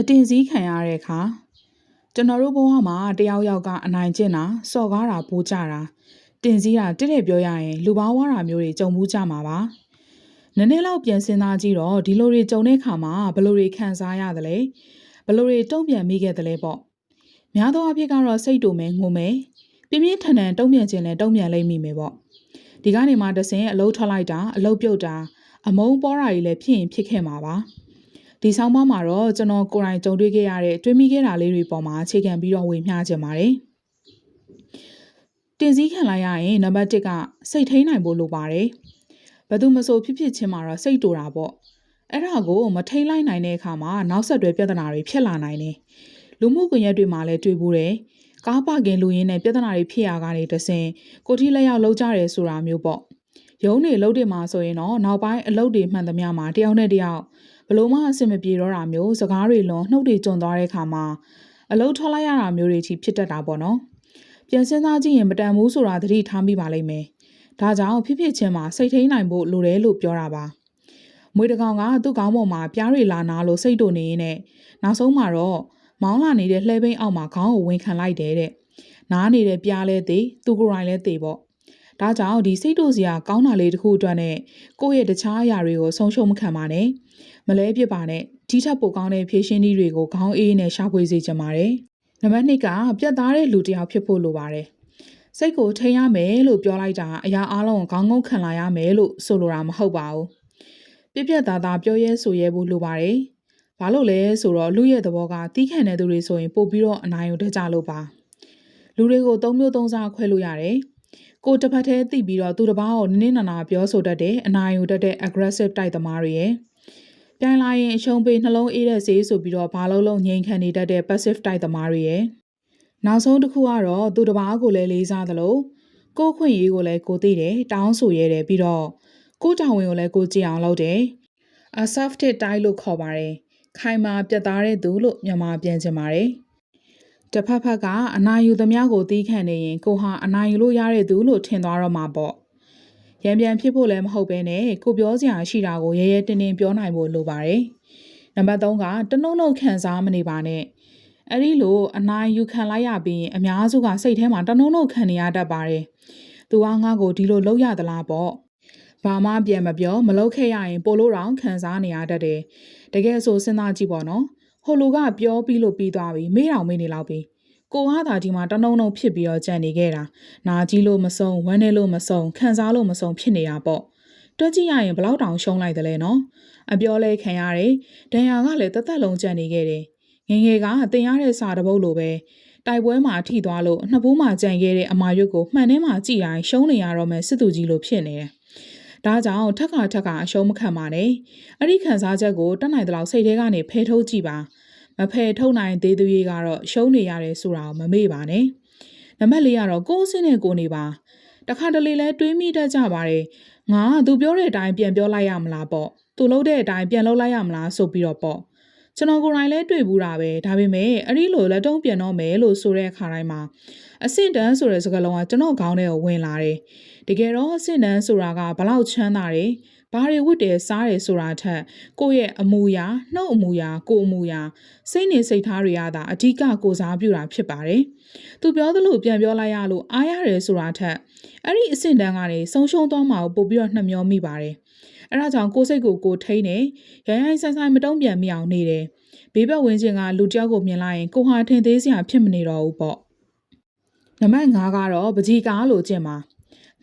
အတင်စည်းခံရတဲ့အခါကျွန်တော်တို့ဘဝမှာတယောက်ယောက်ကအနိုင်ကျင့်တာစော်ကားတာပိုးကြတာတင်စည်းတာတက်တဲ့ပြောရရင်လူပေါင်းဝါတာမျိုးတွေကြုံမှုကြမှာပါနည်းနည်းလောက်ပြန်စဉ်းစားကြည့်တော့ဒီလိုတွေကြုံတဲ့အခါမှာဘယ်လိုတွေခံစားရသလဲဘယ်လိုတွေတုံ့ပြန်မိခဲ့သလဲပေါ့များသောအားဖြင့်ကတော့စိတ်တူမယ်ငုံမယ်ပြင်းပြင်းထန်ထန်တုံ့ပြန်ခြင်းလဲတုံ့ပြန်လိမ့်မိမယ်ပေါ့ဒီကနေမှတဆင်အလုတ်ထွက်လိုက်တာအလုတ်ပြုတ်တာအမုန်းပေါ်တာကြီးလည်းဖြစ်ရင်ဖြစ်ခဲ့မှာပါ ဒီဆောင်းပါးမှာတော့ကျွန်တော်ကိုယ်တိုင်ကြုံတွေ့ခဲ့ရတဲ့တွေးမိခဲ့တာလေးတွေပေါ်မှာအခြေခံပြီးတော့ဝေမျှခြင်းပါတယ်တင်စည်းခံလိုက်ရရင်နံပါတ်1ကစိတ်ထိန်နိုင်ဖို့လိုပါတယ်ဘယ်သူမဆိုဖြစ်ဖြစ်ချင်းမှာတော့စိတ်တူတာပေါ့အဲ့ဒါကိုမထိန်လိုက်နိုင်တဲ့အခါမှာနောက်ဆက်တွဲပြဿနာတွေဖြစ်လာနိုင်တယ်လူမှုကွန်ရက်တွေမှာလည်းတွေ့ဘူးတယ်ကားပါကင်လူရင်းနဲ့ပြဿနာတွေဖြစ်ရကနေတဆင်ကိုထိလက်ရောက်လောက်ကြတယ်ဆိုတာမျိုးပေါ့ရုံးတွေလှုပ်တယ်မှာဆိုရင်တော့နောက်ပိုင်းအလုပ်တွေမှန်သမျှမှာတယောက်နဲ့တယောက် ဘလို့မှအဆင်မပြေတော့တာမျိုးစကားတွေလွန်နှုတ်တွေကျုံသွားတဲ့ခါမှာအလုပ်ထွက်လိုက်ရတာမျိုးတွေထိဖြစ်တတ်တာပေါ့နော်ပြန်စဉ်းစားကြည့်ရင်မတန်ဘူးဆိုတာသတိထားမိပါလိမ့်မယ်ဒါကြောင့်ဖြစ်ဖြစ်ချင်းမှာစိတ်ထိန်နိုင်ဖို့လိုတယ်လို့ပြောတာပါမွေတကောင်ကသူ့ကောင်းပေါ်မှာပြားတွေလာနာလို့စိတ်တုန်နေရင်နဲ့နောက်ဆုံးမှာတော့မောင်းလာနေတဲ့လှဲဘိန်းအောက်မှာခေါင်းကိုဝင်ခံလိုက်တယ်တဲ့နားနေတဲ့ပြားလဲသေးသူကိုယ်တိုင်လဲသေးပေါ့ ဒါကြောင့်ဒီစိတ်တို့စရာကောင်းတာလေးတစ်ခုအတွက်နဲ့ကိုယ့်ရဲ့တခြားအရာတွေကိုဆုံးရှုံးမခံပါနဲ့မလဲပြစ်ပါနဲ့ဒီထက်ပိုကောင်းတဲ့ဖြည့်ရှင်းနည်းတွေကိုခေါင်းအေးနဲ့ရှာဖွေစေချင်ပါတယ်နံပါတ်2ကပြတ်သားတဲ့လူတစ်ယောက်ဖြစ်ဖို့လိုပါတယ်စိတ်ကိုထိန်းရမယ်လို့ပြောလိုက်တာအရာအလုံးကိုခေါင်းငုံခံလာရမယ်လို့ဆိုလိုတာမဟုတ်ပါဘူးပြက်ပြက်သားသားပြောရဲဆိုရဲဖို့လိုပါတယ်ဘာလို့လဲဆိုတော့လူရဲ့သဘောကတီးခံတဲ့သူတွေဆိုရင်ပို့ပြီးတော့အနိုင်ယူတတ်ကြလို့ပါလူတွေကိုသုံးမျိုးသုံးစားခွဲလို့ရတယ် ကိုတစ်ဖက်တည်းသိပြီးတော့သူတစ်ပါးကိုနင်းနနာပြောဆိုတတ်တဲ့အနိုင်ယူတတ်တဲ့ aggressive တိုက်သမားတွေရဲ့ပြိုင်လာရင်အရှုံးပေးနှလုံးအေးတဲ့ဈေးဆိုပြီးတော့ဘာလို့လုံးငြိမ်ခံနေတတ်တဲ့ passive တိုက်သမားတွေရဲ့နောက်ဆုံးတစ်ခုကတော့သူတစ်ပါးကိုလည်းလေးစားသလိုကိုခွင့်ရေးကိုလည်းကိုသိတယ်တောင်းဆိုရဲတယ်ပြီးတော့ကိုတောင်ဝင်ကိုလည်းကိုကြည့်အောင်လုပ်တယ် assertive တိုက်လို့ခေါ်ပါတယ်ခိုင်မာပြတ်သားတဲ့သူလို့မြန်မာပြန်ချင်ပါတယ် တစ်ဖက်ဖက်ကအနာယူသမျှကိုသီးခံနေရင်ကိုဟာအနာယူလို့ရတဲ့သူလို့ထင်သွားတော့မှာပေါ့ရံပြန်ဖြစ်ဖို့လည်းမဟုတ်ဘဲနဲ့ကိုပြောစရာရှိတာကိုရဲရဲတင်းတင်းပြောနိုင်ဖို့လိုပါတယ်နံပါတ်3ကတနှုံနှုံခံစားမနေပါနဲ့အဲ့ဒီလိုအနိုင်ယူခံလိုက်ရပြီးရင်အများစုကစိတ်ထဲမှာတနှုံနှုံခံနေရတတ်ပါတယ်သူကငါ့ကိုဒီလိုလုပ်ရသလားပေါ့ဘာမှပြန်မပြောမလုပ်ခဲ့ရရင်ပိုလို့တောင်ခံစားနေရတတ်တယ်တကယ်ဆိုစဉ်းစားကြည့်ပေါ့နော် ဟိုလူကပြောပြီးလို့ပြီးသွားပြီမေးတော်မေးနေလောက်ပြီကိုဟာသာဒီမှာတနှုံနှုံဖြစ်ပြီးတော့ကြံနေခဲ့တာနာကြီးလို့မဆုံးဝမ်းနေလို့မဆုံးခံစားလို့မဆုံးဖြစ်နေတာပေါ့တွက်ကြည့်ရရင်ဘလောက်တောင်ရှုံးလိုက်တယ်လဲနော်အပြောလဲခံရတယ်ဒဏ်ရာကလည်းတသက်လုံးကြံနေခဲ့တယ်ငငယ်ကတင်ရတဲ့စာတပုတ်လိုပဲတိုက်ပွဲမှာထိသွားလို့နှစ်ဘူးမှာကြံခဲ့တဲ့အမာရွတ်ကိုမှန်ထဲမှာကြည်တိုင်းရှုံးနေရတော့မယ်စစ်သူကြီးလိုဖြစ်နေတယ်ဒါကြောင့်ထက်ခါထက်ခါအရှုံးမခံပါနဲ့အဲ့ဒီခံစားချက်ကိုတက်နိုင်တဲ့လောက်စိတ်ထဲကနေဖယ်ထုတ်ကြည့်ပါ မဖယ်ထုတ်နိုင်သေးသူတွေကတော့ရှုံးနေရတယ်ဆိုတာကိုမမေ့ပါနဲ့နံပါတ်၄ကတော့ကိုယ်စင်းနဲ့ကိုနေပါတခါတလေလဲတွေးမိတတ်ကြပါတယ်ငါသူပြောတဲ့အတိုင်းပြန်ပြောလိုက်ရမလားပေါ့သူလုပ်တဲ့အတိုင်းပြန်လုပ်လိုက်ရမလားဆိုပြီးတော့ပေါ့ကျွန်တော်ကိုယ်တိုင်လဲတွေ့ဘူးတာပဲဒါပေမဲ့အဲ့ဒီလိုလက်တုံးပြန်တော့မယ်လို့ဆိုတဲ့အခါတိုင်းမှာအဆင့်တန်းဆိုတဲ့စကားလုံးကကျွန်တော်ခေါင်းထဲကိုဝင်လာတယ်တကယ်တော့အဆင့်တန်းဆိုတာကဘလောက်ချမ်းသာတယ် ဘာတွေဝတ်တယ်စားတယ်ဆိုတာထက်ကိုယ့်ရဲ့အမူအရာနှုတ်အမူအရာကိုယ်အမူအရာစိတ်နေစိတ်ထားတွေကသာအဓိကကိုစားပြုတာဖြစ်ပါတယ်။သူပြောသလိုပြန်ပြောလိုက်ရလို့အားရတယ်ဆိုတာထက်အဲ့ဒီအဆင့်တန်းကနေဆုံးရှုံးသွားမှာကိုပို့ပြီးတော့နှမျောမိပါတယ်။အဲဒါကြောင့်ကိုယ်စိတ်ကိုကိုထိန်းနေရိုင်းရိုင်းဆိုင်ဆိုင်မတုံ့ပြန်မိအောင်နေတယ်။ဘေးဘက်ဝင်းချင်းကလူတယောက်ကိုမြင်လိုက်ရင်ကိုဟာထင်သေးစရာဖြစ်မနေတော့ဘူးပေါ့။နံပါတ်5ကတော့ပကြီးကားလို့ကျင့်ပါ။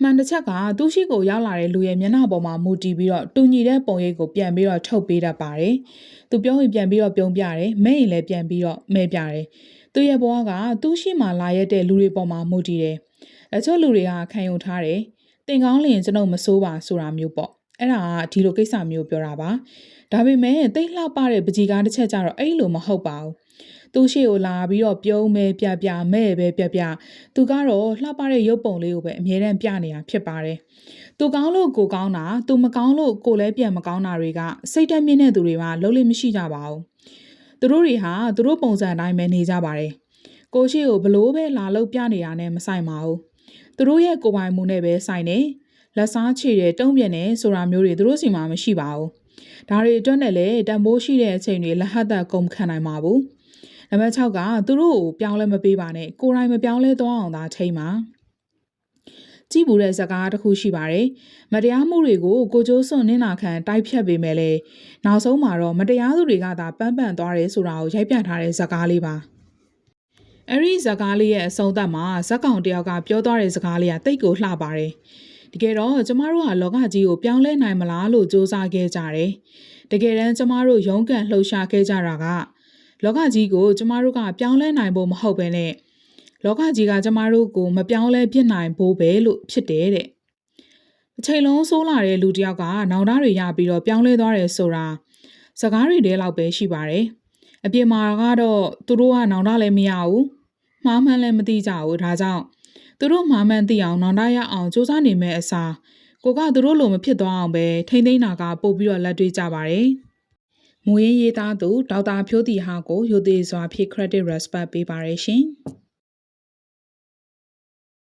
မှန်တစ်ချက်ကသူရှိကိုရောက်လာတဲ့လူရဲ့မျက်နှာပေါ်မှာမူတည်ပြီးတော့တူညီတဲ့ပုံရိပ်ကိုပြန်ပြီးတော့ထုတ်ပေးတတ်ပါတယ်။သူပြောရင်ပြန်ပြီးတော့ပြုံးပြတယ်။မဲရင်လည်းပြန်ပြီးတော့မဲပြတယ်။သူရဲ့ဘဝကသူရှိမှလာရတဲ့လူတွေပေါ်မှာမူတည်တယ်။အချို့လူတွေကခံယူထားတယ်။တင်ကောင်းလျင်ကျွန်ုပ်မစိုးပါဆိုတာမျိုးပေါ့။အဲ့ဒါကဒီလိုကိစ္စမျိုးပြောတာပါ။ဒါပေမဲ့တိတ်လှပတဲ့ပကြီးကားတစ်ချက်ကြတော့အဲ့လိုမဟုတ်ပါဘူး သူ့ရှိကိုလာပြီးတော့ပြုံးမဲပြပြမဲ့ပဲပြပြသူကတော့လှပတဲ့ရုပ်ပုံလေးကိုပဲအမြဲတမ်းပြနေတာဖြစ်ပါတယ်သူကောင်းလို့ကိုကောင်းတာသူမကောင်းလို့ကိုလည်းပြန်မကောင်းတာတွေကစိတ်တက်မြင့်တဲ့သူတွေမှလုံးလိမ့်မရှိကြပါဘူးသူတို့တွေဟာသူတို့ပုံစံအတိုင်းပဲနေကြပါတယ်ကိုရှိကိုဘလို့ပဲလာလို့ပြနေတာနဲ့မဆိုင်ပါဘူးသူတို့ရဲ့ကိုယ်ပိုင်မှုနဲ့ပဲဆိုင်နေလက်စားချေတဲ့တုံးပြက်နေဆိုတာမျိုးတွေသူတို့စီမှာမရှိပါဘူးဒါတွေအတွက်နဲ့လည်းတန်ဖိုးရှိတဲ့အချိန်တွေလက်ဟတ်သက်ကုန်မခံနိုင်ပါဘူး နံပါတ်6ကသူတို့ကိုပြောင်းလဲမပေးပါနဲ့ကိုယ်တိုင်မပြောင်းလဲသွားအောင်သာထိမ့်ပါကြည့်ဘူးတဲ့ဇာကားတစ်ခုရှိပါတယ်မတရားမှုတွေကိုကိုကျိုးစွန့်နင်းနာခံတိုက်ဖြတ်ပေမဲ့လည်းနောက်ဆုံးမှာတော့မတရားသူတွေကသာပန်းပန်သွားတယ်ဆိုတာကိုရိုက်ပြထားတဲ့ဇာကားလေးပါအဲ့ဒီဇာကားလေးရဲ့အဆုံးသတ်မှာဇက်ကောင်တယောက်ကပြောသွားတဲ့စကားလေးကတိတ်ကိုလှပါတယ်တကယ်တော့ကျမတို့ကလောကကြီးကိုပြောင်းလဲနိုင်မလားလို့စူးစမ်းခဲ့ကြတယ်တကယ်တမ်းကျမတို့ရုန်းကန်လှုပ်ရှားခဲ့ကြတာက လောကကြီးကိုကျမတို့ကပြောင်းလဲနိုင်ဖို့မဟုတ်ဘဲနဲ့လောကကြီးကကျမတို့ကိုမပြောင်းလဲပြစ်နိုင်ဖို့ပဲလို့ဖြစ်တယ်တဲ့အချိန်လုံးဆိုးလာတဲ့လူတစ်ယောက်ကနောင်တတွေရပြီးတော့ပြောင်းလဲသွားတယ်ဆိုတာစကားတွေတည်းလောက်ပဲရှိပါတယ်အပြင်မှာကတော့သူတို့ကနောင်တလည်းမရဘူးမှားမှန်းလည်းမသိကြဘူးဒါကြောင့်သူတို့မှားမှန်းသိအောင်နောင်တရအောင်စူးစမ်းနေမဲ့အစားကိုကသူတို့လိုမဖြစ်သွားအောင်ပဲထိမ့်သိမ်းတာကပို့ပြီးတော့လက်တွေ့ကြပါတယ်။ မူရင်းရေးသားသူဒေါက်တာဖြိုးတီဟာကိုယူသေးစွာဖြည့် credit respect ပေးပါရရှင်။